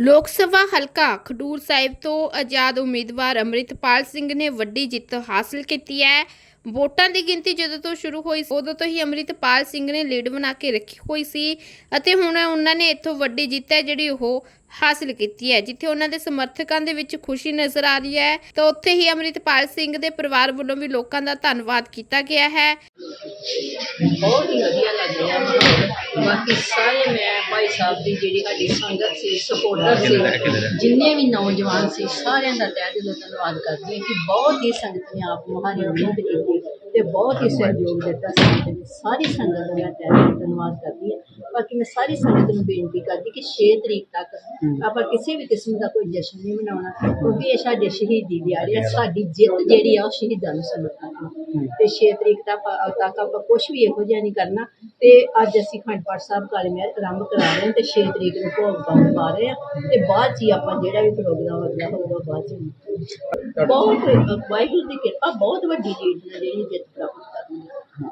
ਲੋਕ ਸਭਾ ਹਲਕਾ ਖਡੂਰ ਸਾਹਿਬ ਤੋਂ ਆਜ਼ਾਦ ਉਮੀਦਵਾਰ ਅੰਮ੍ਰਿਤਪਾਲ ਸਿੰਘ ਨੇ ਵੱਡੀ ਜਿੱਤ ਹਾਸਲ ਕੀਤੀ ਹੈ। ਵੋਟਾਂ ਦੀ ਗਿਣਤੀ ਜਦੋਂ ਤੋਂ ਸ਼ੁਰੂ ਹੋਈ ਉਦੋਂ ਤੋਂ ਹੀ ਅੰਮ੍ਰਿਤਪਾਲ ਸਿੰਘ ਨੇ ਲੀਡ ਬਣਾ ਕੇ ਰੱਖੀ ਹੋਈ ਸੀ ਅਤੇ ਹੁਣ ਉਹਨਾਂ ਨੇ ਇੱਥੋਂ ਵੱਡੀ ਜਿੱਤ ਹੈ ਜਿਹੜੀ ਉਹ ਹਾਸਲ ਕੀਤੀ ਹੈ, ਜਿੱਥੇ ਉਹਨਾਂ ਦੇ ਸਮਰਥਕਾਂ ਦੇ ਵਿੱਚ ਖੁਸ਼ੀ ਨਜ਼ਰ ਆ ਰਹੀ ਹੈ। ਤਾਂ ਉੱਥੇ ਹੀ ਅੰਮ੍ਰਿਤਪਾਲ ਸਿੰਘ ਦੇ ਪਰਿਵਾਰ ਵੱਲੋਂ ਵੀ ਲੋਕਾਂ ਦਾ ਧੰਨਵਾਦ ਕੀਤਾ ਗਿਆ ਹੈ। ਬਹੁਤ ਹੀ ਵਧੀਆ ਲੱਗ ਰਿਹਾ ਮਾਹੌਲ ਬਾਕੀ ਸਾਰੇ ਮੈਂ ਭਾਈ ਸਾਹਿਬ ਦੀ ਜਿਹੜੀ ਸਾਡੀ ਸੰਗਤ ਸੀ ਸਪੋਰਟਰ ਸੀ ਜਿੰਨੇ ਵੀ ਨੌਜਵਾਨ ਸੀ ਸਾਰਿਆਂ ਦਾ ਤਹਿ ਦਿਲੋਂ ਧੰਨਵਾਦ ਕਰਦੀ ਹਾਂ ਕਿ ਬਹੁਤ ਹੀ ਸੰਗਤ ਨੇ ਆਪ ਮੁਹਾਰੀ ਮਿਹਨਤ ਕੀਤੀ ਤੇ ਬਹੁਤ ਹੀ ਸਹਿਯੋਗ ਦਿੱਤਾ ਸੰਗਤ ਨੇ ਸਾਰੀ ਸੰਗਤ ਦਾ ਮੈਂ ਤਹਿ ਧੰਨਵਾਦ ਕਰਦੀ ਹਾਂ। ਬਾਕੀ ਮੈਂ ਸਾਰੀ ਸੰਗਤ ਨੂੰ ਬੇਨਤੀ ਕਰਦੀ ਕਿ 6 ਤਰੀਕ ਤੱਕ ਆਪਾਂ ਕਿਸੇ ਵੀ ਕਿਸਮ ਦਾ ਕੋਈ ਜਸ਼ਨ ਨਹੀਂ ਮਨਾਉਣਾ ਕਿਉਂਕਿ ਇਹ ਸਾਡੇ ਸ਼ਹੀਦੀ ਦਿਹਾੜੇ ਆ ਸਾਡੀ ਜਿੱਤ ਜਿਹੜੀ ਆ ਉਹ ਸ਼ਹੀਦਾਂ ਨੂੰ ਸਮਰਪਿਤ ਹੈ। ਤੇ 6 ਤਰੀਕ ਤੱਕ ਤੱਕ ਆਪਾਂ ਕੁਝ ਵੀ ਇਹੋ ਜਿਹਾ ਨਹੀਂ ਕਰਨਾ। ਤੇ ਅੱਜ ਅਸੀਂ ਖੰਡ ਪਾਠ ਸਾਹਿਬ ਕਾਲੇ ਮਹਿਰ ਆਰੰਭ ਕਰਾ ਰਹੇ ਹਾਂ ਤੇ 6 ਤਰੀਕ ਨੂੰ ਭੋਗ ਪਾ ਰਹੇ ਹਾਂ। ਤੇ ਬਾਅਦ 'ਚ ਹੀ ਆਪਾਂ ਜਿਹੜਾ ਵੀ ਪ੍ਰੋਗਰਾਮ ਅਗਲਾ ਹੋਊਗਾ ਬਾਅਦ ਹੀ। ਬਹੁਤ ਅ, ਵਾਹਿਗੁਰੂ ਦੀ ਕਿਰਪਾ ਬਹੁਤ ਵੱਡੀ ਲੀਡ ਨਾਲ ਜਿਹੜੀ ਜਿੱਤ ਪ੍ਰਾਪਤ ਕਰਨੀ ਹੈ।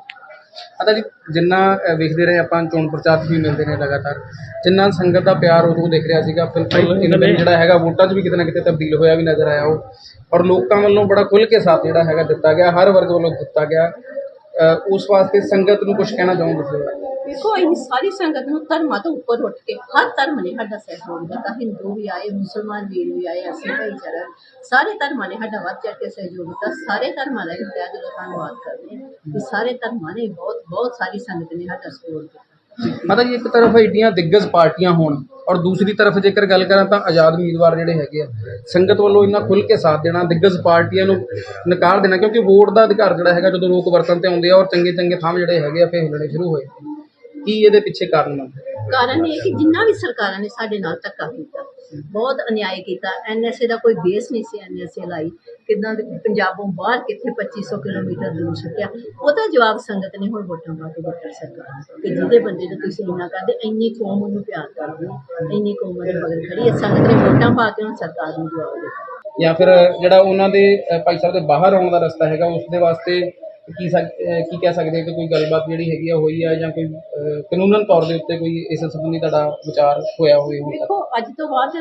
ਪਤਾ ਜੀ ਜਿੰਨਾ ਵੇਖਦੇ ਰਹੇ ਆਪਾਂ ਚੋਣ ਪ੍ਰਚਾਰ 'ਚ ਵੀ ਮਿਲਦੇ ਨੇ ਲਗਾਤਾਰ। ਜਿੰਨਾ ਸੰਗਤ ਦਾ ਪਿਆਰ ਉਦੋਂ ਦਿਖ ਰਿਹਾ ਸੀਗਾ ਫਿਲਹਾਲ ਇਹਨਾਂ ਜਿਹੜਾ ਹੈਗਾ ਵੋਟਾਂ 'ਚ ਵੀ ਕਿਤੇ ਨਾ ਕਿਤੇ ਤਬਦੀਲ ਹੋਇਆ ਵੀ ਨਜ਼ਰ ਆਇਆ ਉਹ। ਔਰ ਲੋਕਾਂ ਵੱਲੋਂ ਬੜਾ ਖੁੱਲ੍ਹ ਕੇ ਸਾਥ ਜਿਹੜਾ ਹੈਗਾ ਦਿੱਤਾ ਗਿਆ ਹਰ ਵਰਗ ਵੱਲੋਂ ਦਿੱਤਾ ਗਿਆ। ਉਸ ਵਾਸਤੇ ਸੰਗਤ ਨੂੰ ਕੁਝ ਕਹਿਣਾ ਚਾਹੋਗੇ ਤੁਸੀਂ? ਦੇਖੋ ਅਸੀਂ ਸਾਰੀ ਸੰਗਤ ਨੂੰ ਧਰਮਾਂ ਤੋਂ ਉੱਪਰ ਉੱਠ ਕੇ, ਹਰ ਧਰਮ ਨੇ ਸਾਡਾ ਸਹਿਯੋਗ ਦਿੱਤਾ। ਹਿੰਦੂ ਵੀ ਆਏ, ਮੁਸਲਮਾਨ ਵੀਰ ਵੀ ਆਏ, ਅਸੀਂ ਭਾਈਚਾਰਾ ਸਾਰੇ ਧਰਮਾਂ ਨੇ ਸਾਡਾ ਵੱਧ ਚੜ੍ਹ ਕੇ ਸਹਿਯੋਗ ਦਿੱਤਾ। ਸਾਰੇ ਧਰਮਾਂ ਦਾ ਹੀ ਤਹਿ ਧੰਨਵਾਦ ਕਰਦੇ ਹਾਂ। ਕਿ ਸਾਰੇ ਧਰਮਾਂ ਨੇ ਬਹੁਤ ਬਹੁਤ ਸਾਰੀ ਸੰਗਤ ਨੇ ਸਾਡਾ ਸਪੋਰਟ ਕੀਤਾ ਮਾਤਾ ਜੀ, ਇੱਕ ਤਰਫ ਏਡੀਆਂ ਦਿੱਗਜ ਪਾਰਟੀਆਂ ਹੋਣ ਔਰ ਦੂਸਰੀ ਤਰਫ ਜੇਕਰ ਗੱਲ ਕਰਾਂ ਤਾਂ ਆਜ਼ਾਦ ਉਮੀਦਵਾਰ ਜਿਹੜੇ ਹੈਗੇ ਆ, ਸੰਗਤ ਵੱਲੋਂ ਇੰਨਾ ਖੁੱਲ ਕੇ ਸਾਥ ਦੇਣਾ, ਦਿੱਗਜ ਪਾਰਟੀਆਂ ਨੂੰ ਨਕਾਰ ਦੇਣਾ, ਕਿਉਂਕਿ ਵੋਟ ਦਾ ਅਧਿਕਾਰ ਜਿਹੜਾ ਹੈਗਾ ਜਦੋਂ ਲੋਕ ਵਰਤਨ ਤੇ ਆਉਂਦੇ ਆ ਔਰ ਚੰਗੇ ਚੰਗੇ ਥਾਂ ਜਿਹੜੇ ਹੈਗੇ ਆ, ਫੇਰ ਹਿੱਲਣੇ ਸ਼ੁਰੂ ਹੋਏ। ਕੀ ਇਹਦੇ ਪਿੱਛੇ ਕਾਰਨ ਮੰਨਦੇ ਕਾਰਨ ਇਹ ਕਿ ਜਿੰਨਾ ਵੀ ਸਰਕਾਰਾਂ ਨੇ ਸਾਡੇ ਨਾਲ ਧੱਕਾ ਕੀਤਾ ਬਹੁਤ ਅਨਿਆਏ ਕੀਤਾ ਐਨਐਸਏ ਦਾ ਕੋਈ ਬੇਸ ਨਹੀਂ ਸੀ ਐਨਐਸਏ ਲਾਈ ਕਿਦਾਂ ਦੇ ਪੰਜਾਬੋਂ ਬਾਹਰ ਕਿੱਥੇ 2500 ਕਿਲੋਮੀਟਰ ਦੂਰ ਸੁੱਟਿਆ ਉਹਦਾ ਜਵਾਬ ਸੰਗਤ ਨੇ ਹੁਣ ਵੋਟਾਂ ਪਾ ਕੇ ਦਿੱਤਾ ਸਰਕਾਰ ਨੂੰ ਕਿ ਜਿਹਦੇ ਬੰਦੇ ਨੂੰ ਤੁਸੀਂ ਇੰਨਾ ਕਰਦੇ ਇੰਨੀ ਕੌਮ ਉਹਨੂੰ ਪਿਆਰ ਕਰਦੀ ਹੈ ਇੰਨੀ ਕੌਮ ਉਹਦੇ ਮਗਰ ਖੜੀ ਹੈ ਸੰਗਤ ਨੇ ਵੋਟਾਂ ਪਾ ਕੇ ਹੁਣ ਸਰਕਾਰ ਨੂੰ ਜਵਾਬ ਦਿੱਤਾ। ਜਾਂ ਫਿਰ ਜਿਹੜਾ ਉਹਨਾਂ ਦੇ ਭਾਈ ਸਾਹਿਬ ਦੇ ਬਾਹਰ ਆਉਣ ਦਾ ਰਸਤਾ ਹੈਗਾ ਉਸ ਦੇ ਵਾਸਤੇ ਕੀ ਸਕ- ਕੀ ਕਹਿ ਸਕਦੇ ਕਿ ਕੋਈ ਗੱਲਬਾਤ ਜਿਹੜੀ ਹੈਗੀ ਆ ਹੋਈ ਆ ਜਾਂ ਕੋਈ ਅ, ਕਾਨੂੰਨਨ ਤੌਰ ਦੇ ਉੱਤੇ ਕੋਈ ਇਸ ਸੰਬੰਧੀ ਤੁਹਾਡਾ ਵਿਚਾਰ ਹੋਇਆ ਹੋਵੇ ਹੁਣ ਤੱਕ? ਦੇਖੋ ਅੱਜ ਤੋਂ ਬਾਅਦ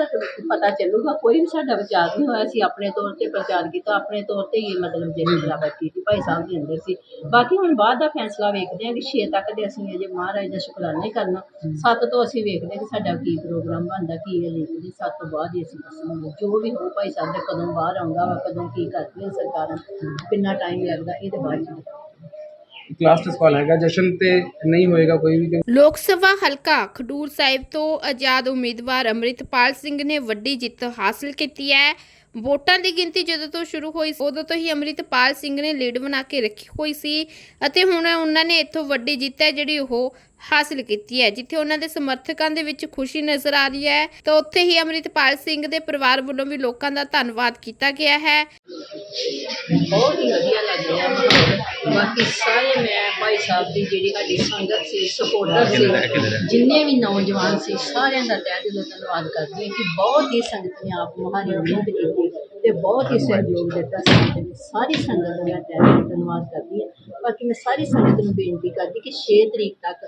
ਪਤਾ ਚੱਲੂਗਾ ਕੋਈ ਵੀ ਸਾਡਾ ਵਿਚਾਰ ਨਹੀਂ ਹੋਇਆ ਸੀ ਆਪਣੇ ਤੌਰ ਤੇ ਪ੍ਰਚਾਰ ਕੀਤਾ ਆਪਣੇ ਤੌਰ ਤੇ ਹੀ ਮਤਲਬ ਜਿਹੜੀ ਪ੍ਰਾਪਤ ਕੀਤੀ ਭਾਈ ਸਾਹਿਬ ਦੇ ਅੰਦਰ ਸੀ। ਬਾਕੀ ਹੁਣ ਬਾਅਦ ਦਾ ਫੈਸਲਾ ਵੇਖਦੇ ਹਾਂ ਕਿ 6 ਤੱਕ ਦੇ ਅਸੀਂ ਅਜੇ ਮਹਾਰਾਜ ਦਾ ਸ਼ੁਕਰਾਨਾ ਹੀ ਕਰਨਾ। 7 ਤੋਂ ਅਸੀਂ ਵੇਖਦੇ ਹਾਂ ਕਿ ਸਾਡਾ ਕੀ ਪ੍ਰੋਗਰਾਮ ਬਣਦਾ ਕੀ ਇਹ ਲਿਖਦੇ 7 ਤੋਂ ਬਾਅਦ ਹੀ ਅਸੀਂ ਦੱਸਾਂਗੇ। ਜੋ ਵੀ ਹੋ ਭਾਈ ਸਾਹਿਬ ਦਾ ਕਦੋਂ ਬਾਹਰ ਆਉਂਦਾ ਵਾ ਕਦੋਂ ਕੀ ਕਰਦੀਆਂ ਸਰਕਾਰਾਂ ਕਿੰਨਾ ਟਾਈਮ ਲੱਗਦਾ ਇਹਦੇ ਬਾਅਦ ਚ ਲਾਸਟ ਸਵਾਲ ਹੈਗਾ, ਜਸ਼ਨ ਤੇ ਨਹੀਂ ਹੋਏਗਾ ਕੋਈ ਵੀ ਲੋਕ ਸਭਾ ਹਲਕਾ ਖਡੂਰ ਸਾਹਿਬ ਤੋਂ ਆਜ਼ਾਦ ਉਮੀਦਵਾਰ ਅੰਮ੍ਰਿਤਪਾਲ ਸਿੰਘ ਨੇ ਵੱਡੀ ਜਿੱਤ ਹਾਸਲ ਕੀਤੀ ਹੈ। ਵੋਟਾਂ ਦੀ ਗਿਣਤੀ ਜਦੋਂ ਤੋਂ ਸ਼ੁਰੂ ਹੋਈ ਸੀ, ਉਦੋਂ ਤੋਂ ਹੀ ਅੰਮ੍ਰਿਤਪਾਲ ਸਿੰਘ ਨੇ ਲੀਡ ਬਣਾ ਕੇ ਰੱਖੀ ਹੋਈ ਸੀ ਅਤੇ ਹੁਣ ਉਹਨਾਂ ਨੇ ਇੱਥੋਂ ਵੱਡੀ ਜਿੱਤ ਹੈ ਜਿਹੜੀ ਉਹ ਹਾਸਲ ਕੀਤੀ ਹੈ। ਜਿੱਥੇ ਉਹਨਾਂ ਦੇ ਸਮਰਥਕਾਂ ਦੇ ਵਿੱਚ ਖੁਸ਼ੀ ਨਜ਼ਰ ਆ ਰਹੀ ਹੈ ਤਾਂ ਉੱਥੇ ਹੀ ਅੰਮ੍ਰਿਤਪਾਲ ਸਿੰਘ ਦੇ ਪਰਿਵਾਰ ਵੱਲੋਂ ਵੀ ਲੋਕਾਂ ਦਾ ਧੰਨਵਾਦ ਕੀਤਾ ਗਿਆ ਹੈ। ਬਹੁਤ ਹੀ ਵਧੀਆ ਲੱਗ ਰਿਹਾ ਬਾਕੀ ਸਾਰੇ ਮੈਂ ਭਾਈ ਸਾਹਿਬ ਦੀ ਜਿਹੜੀ ਸਾਡੀ ਸੰਗਤ ਸੀ ਸਪੋਰਟਰ ਸੀ ਜਿੰਨੇ ਵੀ ਨੌਜਵਾਨ ਸੀ ਸਾਰਿਆਂ ਦਾ ਤਹਿ ਦਿਲੋਂ ਧੰਨਵਾਦ ਕਰਦੀ ਹਾਂ ਕਿ ਬਹੁਤ ਹੀ ਸੰਗਤ ਨੇ ਆਪ ਮੁਹਾਰੀ ਮਿਹਨਤ ਕੀਤੀ ਤੇ ਬਹੁਤ ਹੀ ਸਹਿਯੋਗ ਦਿੱਤਾ ਸੰਗਤ ਨੇ ਸਾਰੀ ਸੰਗਤ ਦਾ ਮੈਂ ਤਹਿ ਦਿਲੋਂ ਧੰਨਵਾਦ ਕਰਦੀ ਹਾਂ। ਬਾਕੀ ਮੈਂ ਸਾਰੀ ਸੰਗਤ ਨੂੰ ਬੇਨਤੀ ਕਰਦੀ ਕਿ 6 ਤਰੀਕ ਤੱਕ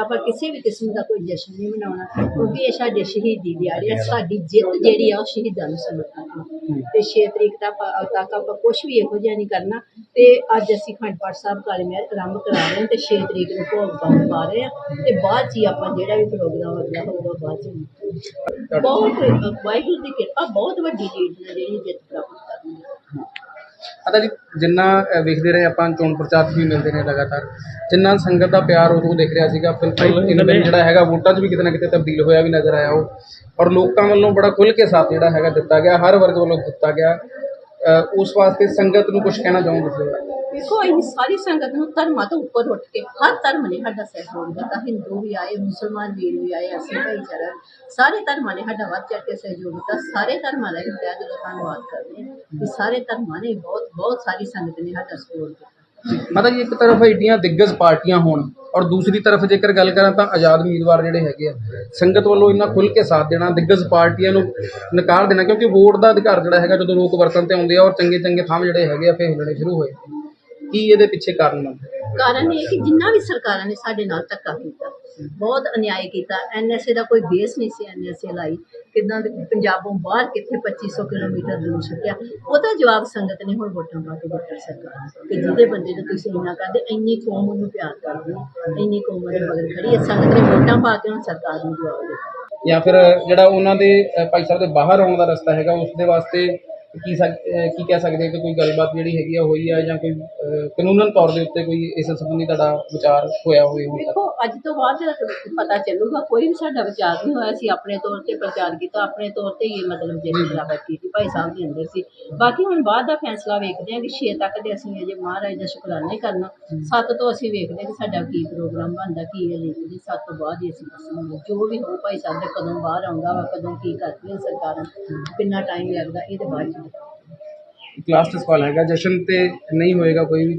ਆਪਾਂ ਕਿਸੇ ਵੀ ਕਿਸਮ ਦਾ ਕੋਈ ਜਸ਼ਨ ਨਹੀਂ ਮਨਾਉਣਾ ਕਿਉਂਕਿ ਇਹ ਸਾਡੇ ਸ਼ਹੀਦੀ ਦਿਹਾੜੇ ਆ ਸਾਡੀ ਜਿੱਤ ਜਿਹੜੀ ਆ ਉਹ ਸ਼ਹੀਦਾਂ ਨੂੰ ਸਮਰਪਿਤ ਹੈ। ਤੇ 6 ਤਰੀਕ ਤੱਕ ਆਪਾਂ- ਤੱਕ ਆਪਾਂ ਕੁਝ ਵੀ ਇਹੋ ਜਿਹਾ ਨਹੀਂ ਕਰਨਾ। ਤੇ ਅੱਜ ਅਸੀਂ ਖੰਡ ਪਾਠ ਸਾਹਿਬ ਕਾਲੇ ਮਹਿਰ ਆਰੰਭ ਕਰਾ ਰਹੇ ਹਾਂ ਤੇ 6 ਤਰੀਕ ਨੂੰ ਭੋਗ ਪਾਉਣ ਪਾ ਰਹੇ ਹਾਂ। ਤੇ ਬਾਅਦ ਹੀ ਆਪਾਂ ਜਿਹੜਾ ਵੀ ਪ੍ਰੋਗਰਾਮ ਅਗਲਾ ਹੋਊਗਾ ਬਾਅਦ 'ਚ ਹੀ। ਬਹੁਤ ਵਾਹਿਗੁਰੂ ਦੀ ਕਿਰਪਾ ਬਹੁਤ ਵੱਡੀ ਲੀਡ ਨਾਲ ਜਿਹੜੀ ਜਿੱਤ ਪ੍ਰਾਪਤ ਹੈ ਪਤਾ ਜੀ ਜਿੰਨਾ ਵੇਖਦੇ ਰਹੇ ਆਪਾਂ ਚੋਣ ਪ੍ਰਚਾਰ 'ਚ ਵੀ ਮਿਲਦੇ ਨੇ ਲਗਾਤਾਰ। ਜਿੰਨਾ ਸੰਗਤ ਦਾ ਪਿਆਰ ਉਦੋਂ ਦਿਖ ਰਿਹਾ ਸੀਗਾ ਫਿਲਹਾਲ ਇਹਨਾਂ ਦਿਨ ਜਿਹੜਾ ਹੈਗਾ ਵੋਟਾਂ 'ਚ ਵੀ ਕਿਤੇ ਨਾ ਕਿਤੇ ਤਬਦੀਲ ਹੋਇਆ ਵੀ ਨਜ਼ਰ ਆਇਆ ਉਹ। ਔਰ ਲੋਕਾਂ ਵੱਲੋਂ ਬੜਾ ਖੁੱਲ੍ਹ ਕੇ ਸਾਥ ਜਿਹੜਾ ਹੈਗਾ ਦਿੱਤਾ ਗਿਆ ਹਰ ਵਰਗ ਵੱਲੋਂ ਦਿੱਤਾ ਗਿਆ। ਉਸ ਵਾਸਤੇ ਸੰਗਤ ਨੂੰ ਕੁਝ ਕਹਿਣਾ ਚਾਹੋਗੇ ਤੁਸੀਂ? ਦੇਖੋ, ਅਸੀਂ ਸਾਰੀ ਸੰਗਤ ਨੂੰ ਧਰਮਾਂ ਤੋਂ ਉੱਪਰ ਉੱਠ ਕੇ ਹਰ ਧਰਮ ਨੇ ਸਾਡਾ ਸਹਿਯੋਗ ਦਿੱਤਾ। ਹਿੰਦੂ ਵੀ ਆਏ, ਮੁਸਲਮਾਨ ਵੀਰ ਵੀ ਆਏ, ਅਸੀਂ ਭਾਈਚਾਰਾ, ਸਾਰੇ ਧਰਮਾਂ ਨੇ ਸਾਡਾ ਵੱਧ ਚੜ੍ਹ ਕੇ ਸਹਿਯੋਗ ਦਿੱਤਾ। ਸਾਰੇ ਧਰਮਾਂ ਦਾ ਹੀ ਤਹਿ ਦਿਲੋਂ ਧੰਨਵਾਦ ਕਰਦੇ ਹਾਂ ਕਿ ਸਾਰੇ ਧਰਮਾਂ ਨੇ ਬਹੁਤ ਬਹੁਤ ਸਾਰੀ ਸੰਗਤ ਨੇ ਸਾਡਾ ਸਪੋਰਟ ਕੀਤਾ ਮਾਤਾ ਇੱਕ ਤਰਫ ਏਡੀਆਂ ਦਿੱਗਜ ਪਾਰਟੀਆਂ ਹੋਣ ਔਰ ਦੂਸਰੀ ਤਰਫ ਜੇਕਰ ਗੱਲ ਕਰਾਂ ਤਾਂ ਆਜ਼ਾਦ ਉਮੀਦਵਾਰ ਜਿਹੜੇ ਹੈਗੇ ਆ, ਸੰਗਤ ਵੱਲੋਂ ਇੰਨਾ ਖੁੱਲ ਕੇ ਸਾਥ ਦੇਣਾ, ਦਿੱਗਜ ਪਾਰਟੀਆਂ ਨੂੰ ਨਕਾਰ ਦੇਣਾ, ਕਿਉਂਕਿ ਵੋਟ ਦਾ ਅਧਿਕਾਰ ਜਿਹੜਾ ਹੈਗਾ ਜਦੋਂ ਲੋਕ ਵਰਤਨ ਤੇ ਆਉਂਦੇ ਆ ਔਰ ਚੰਗੇ ਚੰਗੇ ਥਾਂ ਜਿਹੜੇ ਹੈਗੇ ਆ, ਫੇਰ ਹਿੱਲਣੇ ਸ਼ੁਰੂ ਹੋਏ। ਕੀ ਇਹਦੇ ਪਿੱਛੇ ਕਾਰਨ ਮੰਨਦੇ ਕਾਰਨ ਇਹ ਕਿ ਜਿੰਨਾ ਵੀ ਸਰਕਾਰਾਂ ਨੇ ਸਾਡੇ ਨਾਲ ਧੱਕਾ ਕੀਤਾ ਬਹੁਤ ਅਨਿਆਏ ਕੀਤਾ ਐਨਐਸਏ ਦਾ ਕੋਈ ਬੇਸ ਨਹੀਂ ਸੀ ਐਨਐਸਏ ਲਾਈ ਕਿੱਦਾਂ ਦੇ ਪੰਜਾਬੋਂ ਬਾਹਰ ਕਿੱਥੇ 2500 ਕਿਲੋਮੀਟਰ ਦੂਰ ਸੁੱਟਿਆ ਉਹਦਾ ਜਵਾਬ ਸੰਗਤ ਨੇ ਹੁਣ ਵੋਟਾਂ ਪਾ ਕੇ ਦਿੱਤਾ ਸਰਕਾਰ ਕਿ ਜਿਹਦੇ ਬੰਦੇ ਨੂੰ ਤੁਸੀਂ ਇੰਨਾ ਕਰਦੇ ਇੰਨੀ ਕੌਮ ਉਹਨੂੰ ਪਿਆਰ ਕਰਦੀ ਹੈ, ਇੰਨੀ ਕੌਮ ਉਹਦੇ ਮਗਰ ਖੜੀ ਹੈ ਸੰਗਤ ਨੇ ਵੋਟਾਂ ਪਾ ਕੇ ਹੁਣ ਸਰਕਾਰ ਨੂੰ ਜਵਾਬ ਦਿੱਤਾ। ਜਾਂ ਫਿਰ ਜਿਹੜਾ ਉਹਨਾਂ ਦੇ ਭਾਈ ਸਾਹਿਬ ਦੇ ਬਾਹਰ ਆਉਣ ਦਾ ਰਸਤਾ ਹੈਗਾ ਉਸ ਦੇ ਵਾਸਤੇ ਕੀ ਸਕ- ਕੀ ਕਹਿ ਸਕਦੇ ਕਿ ਕੋਈ ਗੱਲਬਾਤ ਜਿਹੜੀ ਹੈਗੀ ਆ ਹੋਈ ਆ ਜਾਂ ਕੋਈ ਕਾਨੂੰਨਨ ਤੌਰ ਦੇ ਉੱਤੇ ਕੋਈ ਇਸ ਸੰਬੰਧੀ ਤੁਹਾਡਾ ਵਿਚਾਰ ਹੋਇਆ ਹੋਵੇ ਹੁਣ ਤੱਕ? ਦੇਖੋ ਅੱਜ ਤੋਂ ਬਾਅਦ ਪਤਾ ਚੱਲੂਗਾ ਕੋਈ ਵੀ ਸਾਡਾ ਵਿਚਾਰ ਨਹੀਂ ਹੋਇਆ ਸੀ ਆਪਣੇ ਤੌਰ ਤੇ ਪ੍ਰਚਾਰ ਕੀਤਾ ਆਪਣੇ ਤੌਰ ਤੇ ਹੀ ਮਤਲਬ ਜਿਹੜੀ ਖਿਲਾਫਤ ਕੀਤੀ ਭਾਈ ਸਾਹਿਬ ਦੇ ਅੰਦਰ ਸੀ। ਬਾਕੀ ਹੁਣ ਬਾਅਦ ਦਾ ਫੈਸਲਾ ਵੇਖਦੇ ਹਾਂ ਕਿ 6 ਤੱਕ ਦੇ ਅਸੀਂ ਅਜੇ ਮਹਾਰਾਜ ਦਾ ਸ਼ੁਕਰਾਨਾ ਹੀ ਕਰਨਾ। 7 ਤੋਂ ਅਸੀਂ ਵੇਖਦੇ ਹਾਂ ਕਿ ਸਾਡਾ ਕੀ ਪ੍ਰੋਗਰਾਮ ਬਣਦਾ ਕੀ ਹੈ ਲਿਖਦੇ 7 ਤੋਂ ਬਾਅਦ ਹੀ ਅਸੀਂ ਦੱਸਾਂਗੇ। ਜੋ ਵੀ ਹੋ ਭਾਈ ਸਾਹਿਬ ਦੇ ਕਦੋਂ ਬਾਹਰ ਆਉਂਦਾ ਵਾ ਕਦੋਂ ਕੀ ਕਰਦੀਆਂ ਸਰਕਾਰਾਂ ਕਿੰਨਾ ਟਾਈਮ ਲੱਗਦਾ ਇਹਦੇ ਬਾਅਦ ਚ ਇੱਕ ਲਾਸਟ ਸਵਾਲ ਹੈਗਾ ਜਸ਼ਨ ਤੇ ਨਹੀਂ ਹੋਏਗਾ ਕੋਈ ਵੀ